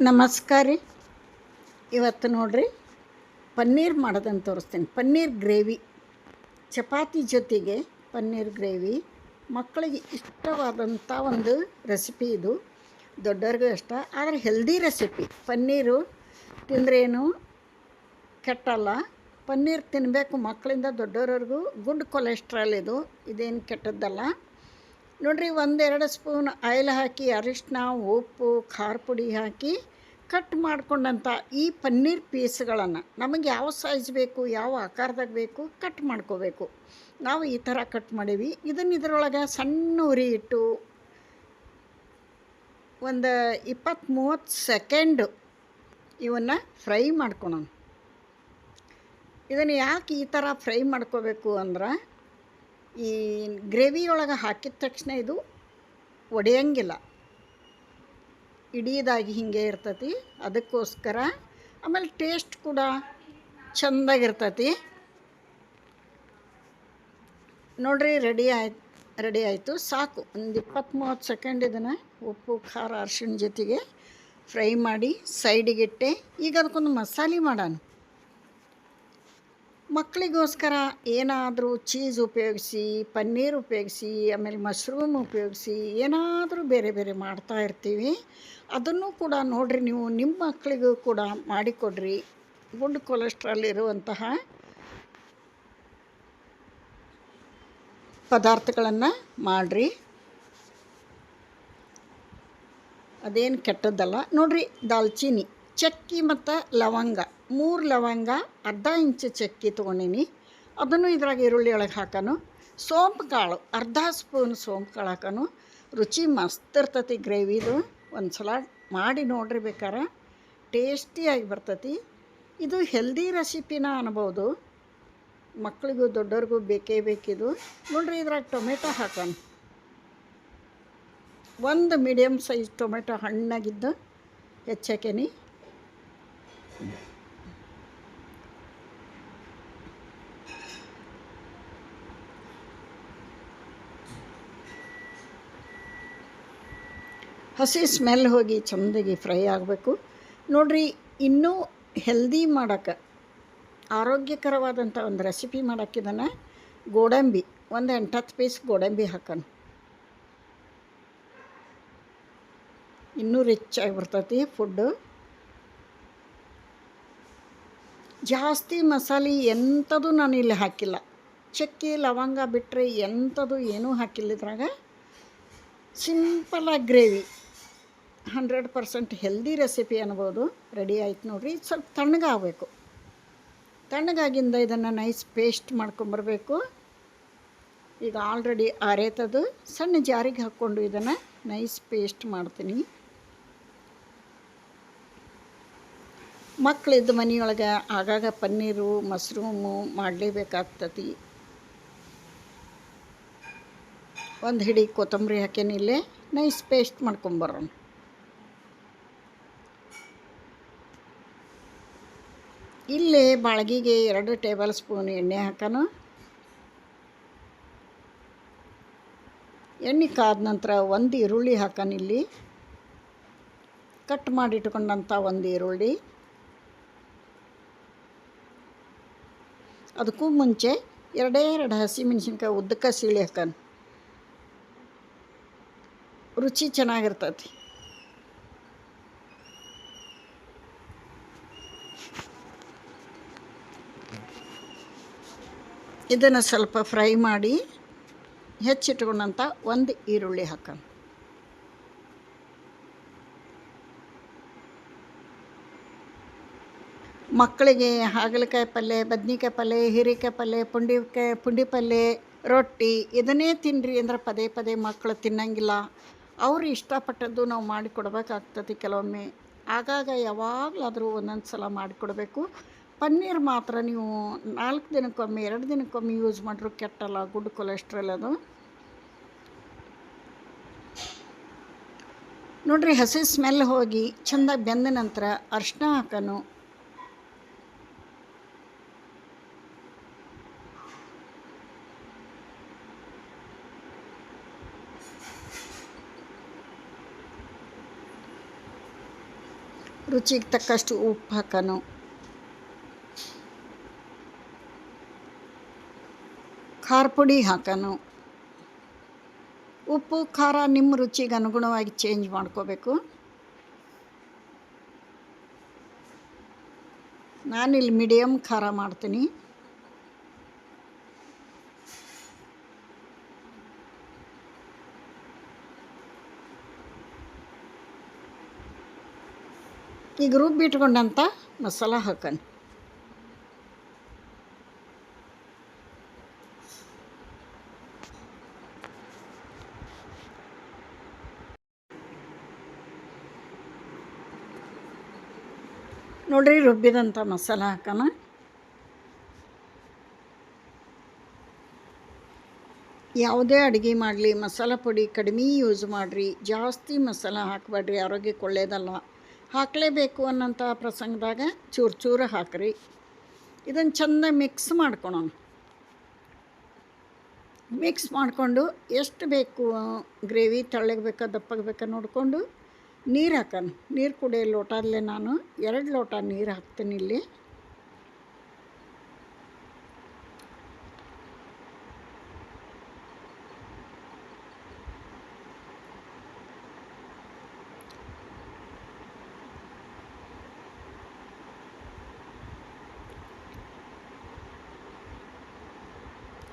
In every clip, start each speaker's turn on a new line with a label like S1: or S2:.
S1: ನಮಸ್ಕಾರ ರೀ. ಇವತ್ತು ನೋಡ್ರಿ, ಪನ್ನೀರ್ ಮಾಡೋದನ್ನು ತೋರಿಸ್ತೀನಿ. ಪನ್ನೀರ್ ಗ್ರೇವಿ. ಚಪಾತಿ ಜೊತೆಗೆ ಪನ್ನೀರ್ ಗ್ರೇವಿ. ಮಕ್ಕಳಿಗೆ ಇಷ್ಟವಾದಂಥ ಒಂದು ರೆಸಿಪಿ ಇದು. ದೊಡ್ಡವ್ರಿಗೂ ಇಷ್ಟ. ಆದರೆ ಹೆಲ್ದಿ ರೆಸಿಪಿ. ಪನ್ನೀರು ತಿಂದ್ರೇನು ಕೆಟ್ಟಲ್ಲ. ಪನ್ನೀರ್ ತಿನ್ನಬೇಕು ಮಕ್ಕಳಿಂದ ದೊಡ್ಡವ್ರವ್ರಿಗೂ. ಗುಡ್ ಕೊಲೆಸ್ಟ್ರಾಲ್ ಇದು. ಇದೇನು ಕೆಟ್ಟದ್ದಲ್ಲ. ನೋಡ್ರಿ, ಒಂದೆರಡು ಸ್ಪೂನ್ ಆಯಿಲ್ ಹಾಕಿ ಅರಿಶಿನ ಉಪ್ಪು ಖಾರ ಪುಡಿ ಹಾಕಿ ಕಟ್ ಮಾಡ್ಕೊಂಡಂಥ ಈ ಪನ್ನೀರ್ ಪೀಸ್ಗಳನ್ನು ನಮಗೆ ಯಾವ ಸೈಜ್ ಬೇಕು, ಯಾವ ಆಕಾರದಾಗ ಬೇಕು, ಕಟ್ ಮಾಡ್ಕೋಬೇಕು. ನಾವು ಈ ಥರ ಕಟ್ ಮಾಡೀವಿ. ಇದನ್ನು ಇದರೊಳಗೆ ಸಣ್ಣ ಉರಿ ಇಟ್ಟು ಒಂದು ಇಪ್ಪತ್ತು ಮೂವತ್ತು ಸೆಕೆಂಡು ಇವನ್ನು ಫ್ರೈ ಮಾಡ್ಕೊಳೋಣ. ಇದನ್ನು ಯಾಕೆ ಈ ಥರ ಫ್ರೈ ಮಾಡ್ಕೋಬೇಕು ಅಂದ್ರೆ ಈ ಗ್ರೇವಿ ಒಳಗೆ ಹಾಕಿದ ತಕ್ಷಣ ಇದು ಒಡೆಯಂಗಿಲ್ಲ. ಇಡೀದಾಗಿ ಹಿಂಗೆ ಇರ್ತತಿ, ಅದಕ್ಕೋಸ್ಕರ ಆಮೇಲೆ ಟೇಸ್ಟ್ ಕೂಡ ಚಂದಾಗಿರ್ತತಿ ನೋಡ್ರಿ ರೆಡಿ ಆಯ್ತು ರೆಡಿ ಆಯಿತು. ಸಾಕು, ಒಂದು ಇಪ್ಪತ್ತು ಮೂವತ್ತು ಸೆಕೆಂಡ್ ಇದನ್ನು ಉಪ್ಪು, ಖಾರ ಅರ್ಶಿನ ಜೊತೆಗೆ ಫ್ರೈ ಮಾಡಿ ಸೈಡಿಗಿಟ್ಟೆ ಈಗ ಅದಕ್ಕೊಂದು ಮಸಾಲೆ ಮಾಡೋಣ. ಮಕ್ಕಳಿಗೋಸ್ಕರ ಏನಾದರೂ ಚೀಸ್ ಉಪಯೋಗಿಸಿ, ಪನ್ನೀರ್ ಉಪಯೋಗಿಸಿ, ಆಮೇಲೆ ಮಶ್ರೂಮ್ ಉಪಯೋಗಿಸಿ, ಏನಾದರೂ ಬೇರೆ ಬೇರೆ ಮಾಡ್ತಾ ಇರ್ತೀವಿ. ಅದನ್ನು ಕೂಡ ನೋಡಿರಿ ನೀವು, ನಿಮ್ಮ ಮಕ್ಕಳಿಗೂ ಕೂಡ ಮಾಡಿಕೊಡ್ರಿ. ಗುಡ್ ಕೊಲೆಸ್ಟ್ರಾಲ್ ಇರುವಂತಹ ಪದಾರ್ಥಗಳನ್ನು ಮಾಡಿರಿ. ಅದೇನು ಕೆಟ್ಟದ್ದಲ್ಲ. ನೋಡಿರಿ ದಾಲ್ಚಿನ್ನಿ ಚಕ್ಕಿ ಮತ್ತು ಲವಂಗ, ಮೂರು ಲವಂಗ, ಅರ್ಧ ಇಂಚು ಚಕ್ಕಿ ತೊಗೊಂಡೀನಿ. ಅದನ್ನು ಇದ್ರಾಗ ಈರುಳ್ಳಿ ಒಳಗೆ ಹಾಕೋನು. ಸೋಂಪು ಕಾಳು, ಅರ್ಧ ಸ್ಪೂನ್ ಸೋಂಪು ಕಾಳು ಹಾಕೋನು. ರುಚಿ ಮಸ್ತ್ ಇರ್ತತಿ ಗ್ರೇವಿದು ಒಂದು ಸಲ ಮಾಡಿ ನೋಡ್ರಿ ಬೇಕಾರೆ. ಟೇಸ್ಟಿಯಾಗಿ ಬರ್ತತಿ. ಇದು ಹೆಲ್ದಿ ರೆಸಿಪಿನ ಅನ್ಬೋದು. ಮಕ್ಕಳಿಗೂ ದೊಡ್ಡವ್ರಿಗೂ ಬೇಕೇ ಬೇಕಿದು. ನೋಡ್ರಿ ಇದ್ರಾಗ ಟೊಮೆಟೊ ಹಾಕೋನು. ಒಂದು ಮೀಡಿಯಮ್ ಸೈಜ್ ಟೊಮೆಟೊ ಹಣ್ಣಾಗಿದ್ದು ಹೆಚ್ಚಾಕೇನಿ ಹಸಿ ಸ್ಮೆಲ್ ಹೋಗಿ ಚಂದಗಿ ಫ್ರೈ ಆಗಬೇಕು. ನೋಡಿರಿ, ಇನ್ನೂ ಹೆಲ್ದಿ ಮಾಡೋಕ್ಕೆ, ಆರೋಗ್ಯಕರವಾದಂಥ ಒಂದು ರೆಸಿಪಿ ಮಾಡೋಕ್ಕಿದ್ದಾನೆ ಗೋಡಂಬಿ, ಒಂದು ಎಂಟತ್ತು ಪೀಸ್ ಗೋಡಂಬಿ ಹಾಕೋಣ. ಇನ್ನೂ ರಿಚ್ ಆಗಿ ಆಗಿಬಿಡ್ತೈತಿ ಫುಡ್ಡು ಜಾಸ್ತಿ ಮಸಾಲೆ ಎಂಥದ್ದು ನಾನು ಇಲ್ಲಿ ಹಾಕಿಲ್ಲ. ಚಕ್ಕೆ, ಲವಂಗ ಬಿಟ್ಟರೆ ಎಂಥದ್ದು ಏನೂ ಹಾಕಿಲ್ಲ ಇದ್ರಾಗ. ಸಿಂಪಲಾಗಿ gravy. Hundred percent healthy recipe ಅನ್ಬೋದು. ರೆಡಿ ಆಯ್ತು ನೋಡಿರಿ. ಸ್ವಲ್ಪ ತಣ್ಣಗಾಗಬೇಕು. ತಣ್ಣಗಾಗಿಂದ ಇದನ್ನು ನೈಸ್ ಪೇಸ್ಟ್ ಮಾಡ್ಕೊಂಬರ್ಬೇಕು. ಈಗ ಆಲ್ರೆಡಿ ಅರೆತದು ಸಣ್ಣ ಜಾರಿಗೆ ಹಾಕ್ಕೊಂಡು ಇದನ್ನು ನೈಸ್ ಪೇಸ್ಟ್ ಮಾಡ್ತೀನಿ. ಮಕ್ಕಳಿದ್ದ ಮನೆಯೊಳಗೆ ಆಗಾಗ ಪನ್ನೀರು, ಮಶ್ರೂಮು ಮಾಡಲೇಬೇಕಾಗ್ತತಿ. ಒಂದು ಹಿಡಿ ಕೊತ್ತಂಬರಿ ಹಾಕೇನಿಲ್ಲೇ ನೈಸ್ ಪೇಸ್ಟ್ ಮಾಡ್ಕೊಂಬರೋಣ ಇಲ್ಲಿ ಬಾಳ್ಗಿಗೆ ಎರಡು ಟೇಬಲ್ ಸ್ಪೂನ್ ಎಣ್ಣೆ ಹಾಕೋಣ ಎಣ್ಣೆ ಕಾದ ನಂತರ ಒಂದು ಈರುಳ್ಳಿ ಹಾಕೋಣ ಇಲ್ಲಿ. ಕಟ್ ಮಾಡಿಟ್ಕೊಂಡಂಥ ಒಂದು ಈರುಳ್ಳಿ. ಅದಕ್ಕೂ ಮುಂಚೆ ಎರಡೇ ಎರಡು ಹಸಿ ಮೆಣಸಿನ್ಕಾಯಿ ಉದ್ದಕ್ಕೆ ಸೀಳಿ ಹಾಕೋಣ ರುಚಿ ಚೆನ್ನಾಗಿರ್ತೈತಿ. ಇದನ್ನು ಸ್ವಲ್ಪ ಫ್ರೈ ಮಾಡಿ ಹೆಚ್ಚಿಟ್ಕೊಂಡಂಥ ಒಂದು ಈರುಳ್ಳಿ ಹಾಕೋಣ ಮಕ್ಕಳಿಗೆ ಹಾಗಲಕಾಯಿ ಪಲ್ಯ ಬದ್ನಿಕಾಯಿ ಪಲ್ಯ ಹೀರೆಕಾಯಿ ಪಲ್ಯ ಪುಂಡಿಕಾಯಿ ಪುಂಡಿ ಪಲ್ಯ ರೊಟ್ಟಿ ಇದನ್ನೇ ತಿನ್ನಿರಿ ಅಂದ್ರೆ ಪದೇ ಪದೇ ಮಕ್ಕಳು ತಿನ್ನಂಗಿಲ್ಲ. ಅವರು ಇಷ್ಟಪಟ್ಟದ್ದು ನಾವು ಮಾಡಿಕೊಡ್ಬೇಕಾಗ್ತದೆ ಕೆಲವೊಮ್ಮೆ. ಆಗಾಗ ಯಾವಾಗಲಾದರೂ ಒಂದೊಂದು ಸಲ ಮಾಡಿಕೊಡ್ಬೇಕು. ಪನ್ನೀರ್ ಮಾತ್ರ ನೀವು ನಾಲ್ಕು ದಿನಕ್ಕೊಮ್ಮೆ, ಎರಡು ದಿನಕ್ಕೊಮ್ಮೆ ಯೂಸ್ ಮಾಡಿದ್ರು ಕೆಟ್ಟಲ್ಲ, ಗುಡ್ ಕೊಲೆಸ್ಟ್ರಾಲ್ ಅದು. ನೋಡ್ರಿ ಹಸಿ ಸ್ಮೆಲ್ ಹೋಗಿ ಚೆಂದಾಗಿ ಬೆಂದ ನಂತರ ಅರ್ಶಿನ ಹಾಕೋನು. ರುಚಿಗೆ ತಕ್ಕಷ್ಟು ಉಪ್ಪು ಹಾಕೋನು. ಖಾರ ಪುಡಿ ಹಾಕೋನು. ಉಪ್ಪು, ಖಾರ ನಿಮ್ಮ ರುಚಿಗೆ ಅನುಗುಣವಾಗಿ ಚೇಂಜ್ ಮಾಡ್ಕೋಬೇಕು. ನಾನಿಲ್ಲಿ ಮೀಡಿಯಮ್ ಖಾರ ಮಾಡ್ತೀನಿ. ಈಗ ರುಬ್ಬಿಟ್ಕೊಂಡಂಥ ಮಸಾಲ ಹಾಕೋಣ ನೋಡ್ರಿ ರುಬ್ಬಿದಂಥ ಮಸಾಲ ಹಾಕೋಣ ಯಾವುದೇ ಅಡುಗೆ ಮಾಡಲಿ, ಮಸಾಲ ಪುಡಿ ಕಡಿಮೆ ಯೂಸ್ ಮಾಡಿರಿ, ಜಾಸ್ತಿ ಮಸಾಲ ಹಾಕಬೇಡ್ರಿ, ಆರೋಗ್ಯಕ್ಕೆ ಒಳ್ಳೆಯದಲ್ಲ ಹಾಕಲೇಬೇಕು ಅನ್ನೋಂಥ ಪ್ರಸಂಗದಾಗ ಚೂರು ಚೂರು ಹಾಕ್ರಿ. ಇದನ್ನು ಚೆಂದ ಮಿಕ್ಸ್ ಮಾಡ್ಕೊಳೋಣ. ಮಿಕ್ಸ್ ಮಾಡಿಕೊಂಡು ಎಷ್ಟು ಬೇಕು ಗ್ರೇವಿ ತೆಳ್ಳಗೆ ಬೇಕಾ, ದಪ್ಪಗೆ ಬೇಕಾ ನೋಡಿಕೊಂಡು ನೀರು ಹಾಕೋಣ. ನೀರು ಕುಡಿಯೋ ಲೋಟದಲ್ಲೇ ನಾನು ಎರಡು ಲೋಟ ನೀರು ಹಾಕ್ತೀನಿ ಇಲ್ಲಿ.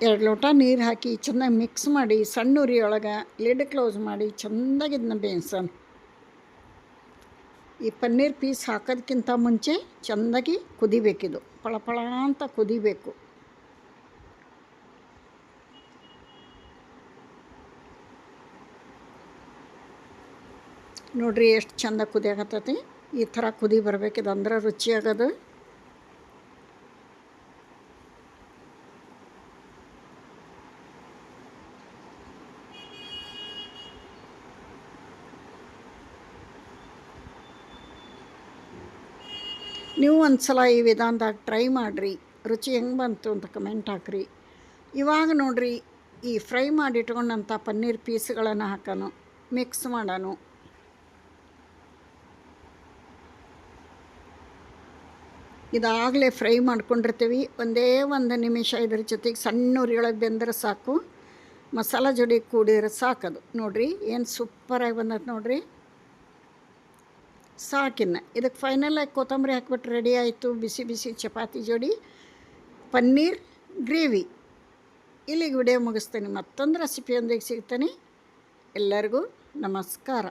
S1: ಎರಡು ಲೋಟ ನೀರು ಹಾಕಿ ಚೆನ್ನಾಗಿ ಮಿಕ್ಸ್ ಮಾಡಿ ಸಣ್ಣ ಉರಿಯೊಳಗೆ ಲಿಡ್ ಕ್ಲೋಸ್ ಮಾಡಿ ಚೆಂದಾಗಿ ಇದನ್ನ ಬೇಯಿಸೋಣ ಈ ಪನ್ನೀರ್ ಪೀಸ್ ಹಾಕೋದಕ್ಕಿಂತ ಮುಂಚೆ ಚೆಂದಾಗಿ ಕುದಿಬೇಕಿದು. ಪಳಪಳ ಅಂತ ಕುದಿಬೇಕು. ನೋಡ್ರಿ ಎಷ್ಟು ಚೆಂದ ಕುದಿಯಾಗತ್ತೈತಿ ಈ ಥರ ಕುದಿ ಬರಬೇಕಿದು ಅಂದ್ರೆ ರುಚಿಯಾಗೋದು. ನೀವು ಒಂದು ಸಲ ಈ ವಿಧಾನದಾಗ ಟ್ರೈ ಮಾಡಿರಿ. ರುಚಿ ಹೆಂಗೆ ಬಂತು ಅಂತ ಕಮೆಂಟ್ ಹಾಕ್ರಿ. ಇವಾಗ ನೋಡಿರಿ, ಈ ಫ್ರೈ ಮಾಡಿ ಇಟ್ಕೊಂಡಂಥ ಪನ್ನೀರ್ ಪೀಸ್ಗಳನ್ನು ಹಾಕೋನು ಮಿಕ್ಸ್ ಮಾಡೋನು. ಇದಾಗಲೇ ಫ್ರೈ ಮಾಡ್ಕೊಂಡಿರ್ತೀವಿ. ಒಂದೇ ಒಂದು ನಿಮಿಷ ಇದ್ರ ಜೊತೆಗೆ ಸಣ್ಣ ಉರಿಯೊಳಗೆ ಬೆಂದ್ರೆ ಸಾಕು. ಮಸಾಲ ಜೋಡಿ ಕೂಡಿದ್ರೆ ಸಾಕದು. ನೋಡಿರಿ, ಏನು ಸೂಪರಾಗಿ ಬಂದದ್ದು ನೋಡಿರಿ. ಸಾಕಿನ್ನ ಇದಕ್ಕೆ ಫೈನಲಾಗಿ ಕೊತ್ತಂಬರಿ ಹಾಕ್ಬಿಟ್ಟು ರೆಡಿ ಆಯಿತು. ಬಿಸಿ ಬಿಸಿ ಚಪಾತಿ ಜೋಡಿ. ಪನ್ನೀರ್, ಗ್ರೇವಿ. ಇಲ್ಲಿಗೆ ವಿಡಿಯೋ ಮುಗಿಸ್ತೀನಿ. ಮತ್ತೊಂದು ರೆಸಿಪಿಯೊಂದಿಗೆ ಸಿಗ್ತೀನಿ. ಎಲ್ಲರಿಗೂ ನಮಸ್ಕಾರ.